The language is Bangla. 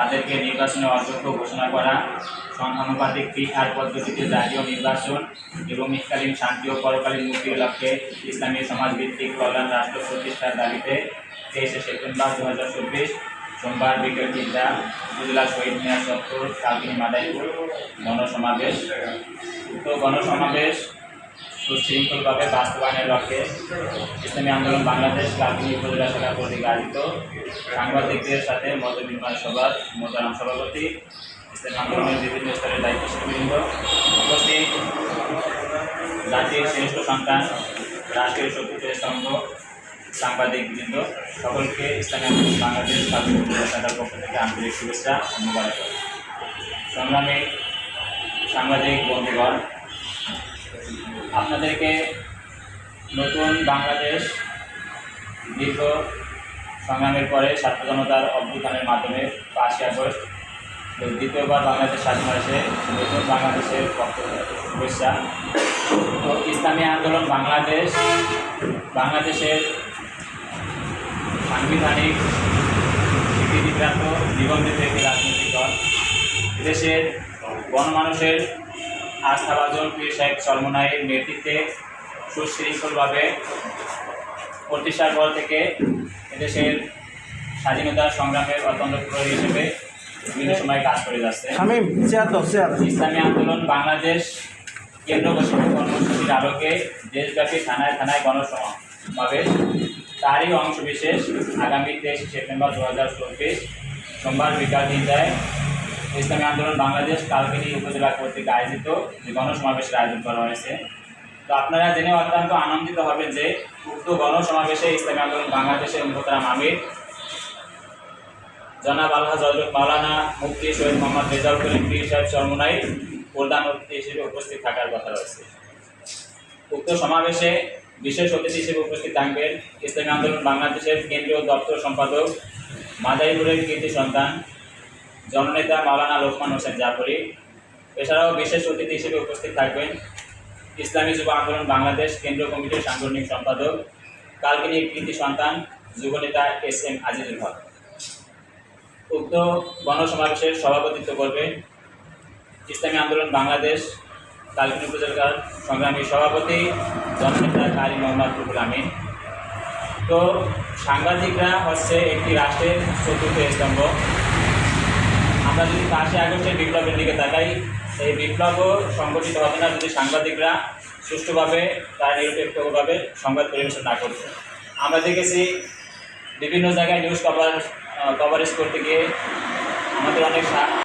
তাদেরকে নির্বাচনে অযোগ্য ঘোষণা করা, সংখ্যানুপাতিক পিআর পদ্ধতিতে জাতীয় নির্বাচন এবং এককালীন শান্তি ও পরকালীন মুক্তির লক্ষ্যে ইসলামী সমাজভিত্তিক কল্যাণ রাষ্ট্র প্রতিষ্ঠার দাবিতে তেইশে সেপ্টেম্বর দু হাজার চব্বিশ সোমবার বিকেল তিনটা উপজেলা শহীদ মিনার চত্বর, কালকিনি মাদাইপুর গণসমাবেশ। উক্ত গণসমাবেশ সুশৃঙ্খলভাবে বাস্তবায়নের লক্ষ্যে ইসলামী আন্দোলন বাংলাদেশ কালকিনি উপজেলা শাখা কর্তৃক আয়োজিত সাংবাদিকদের সাথে মত বিনিময় সভার মোতারাম সভাপতি, ইসলামী আন্দোলনের বিভিন্ন স্তরের দায়িত্বশীলবৃন্দ উপস্থিত। জাতির শ্রেষ্ঠ সন্তান রাষ্ট্রের শক্তির স্তম্ভ সাংবাদিক বৃন্দ সকলকে ইসলামী আন্দোলন বাংলাদেশ কালকিনি উপজেলা শাখার পক্ষ থেকে আন্তরিক শুভেচ্ছা মোবারক সংগ্রামী সাংবাদিক, বন্ধুগণ আপনাদেরকে নতুন বাংলাদেশ দীর্ঘ সংগ্রামের পরে ছাত্র জনতার অভ্যুত্থানের মাধ্যমে পাঁচই আগস্ট দ্বিতীয়বার বাংলাদেশ স্বাধীন হয়েছে। নতুন বাংলাদেশের শুভেচ্ছা। তো ইসলামী আন্দোলন বাংলাদেশ, বাংলাদেশের সাংবিধানিক স্বীকৃতিপ্রাপ্ত নিবন্ধিত একটি রাজনৈতিক দল। এদেশের গণমানুষের আস্থাভাজন পীর সাহেব সলমনাইয়ের নেতৃত্বে সুশৃঙ্খলভাবে প্রতিষ্ঠার পর থেকে এদেশের স্বাধীনতা সংগ্রামের অত্যন্ত প্রহরী হিসেবে বিভিন্ন সময় কাজ করে যাচ্ছে। ইসলামী আন্দোলন বাংলাদেশ কেন্দ্র ঘোষিত কর্মসূচির আলোকে দেশব্যাপী থানায় থানায় গণসমাবেশ। তারই অংশ বিশেষ আগামী তেইশে সেপ্টেম্বর দু হাজার চব্বিশ সোমবার বিকাল তিনটায় ইসলামী আন্দোলন বাংলাদেশ কালকিনি উপজেলা কর্তৃক আয়োজিত যে গণসমাবেশের আয়োজন করা হয়েছে। তো আপনারা জেনে অত্যন্ত আনন্দিত হবেন যে উক্ত গণসমাবেশে ইসলামী আন্দোলন বাংলাদেশের মোহতারাম আমির, জনাব আল্লাহ হজরত মাওলানা মুফতি শহীদ মোহাম্মদ রেজাউল করিম পীর সাহেব চরমনাই প্রধান অতিথি হিসেবে উপস্থিত থাকার কথা রয়েছে। উক্ত সমাবেশে বিশেষ অতিথি হিসেবে উপস্থিত থাকবেন ইসলামী আন্দোলন বাংলাদেশের কেন্দ্রীয় দপ্তর সম্পাদক মাদারীপুরের কীর্তি সন্তান জননেতা মাওলানা লোকমান হোসেন জাফরি। এছাড়াও বিশেষ অতিথি হিসেবে উপস্থিত থাকবেন ইসলামী যুব আন্দোলন বাংলাদেশ কেন্দ্রীয় কমিটির সাংগঠনিক সম্পাদক কালকিনির কৃতি সন্তান যুবনেতা এস এম আজিজুল হক। উক্ত গণসমাবেশের সভাপতিত্ব করবে ইসলামী আন্দোলন বাংলাদেশ কালকিনি উপজেলার সংগ্রামী সভাপতি জননেতা কারি মোহাম্মদ রুহুল আমিন। তো সাংবাদিকরা হচ্ছে একটি রাষ্ট্রের চতুর্থ স্তম্ভ। আমরা যদি পাঁচই আগস্টের বিপ্লবের দিকে তাকাই, সেই বিপ্লবও সংগঠিত হবে না যদি সাংবাদিকরা সুষ্ঠুভাবে তার নিরপেক্ষভাবে সংবাদ পরিবেশন না করছে আমরা দেখেছি বিভিন্ন জায়গায় নিউজ কভার কভারেজ করতে গিয়ে আমাদের অনেক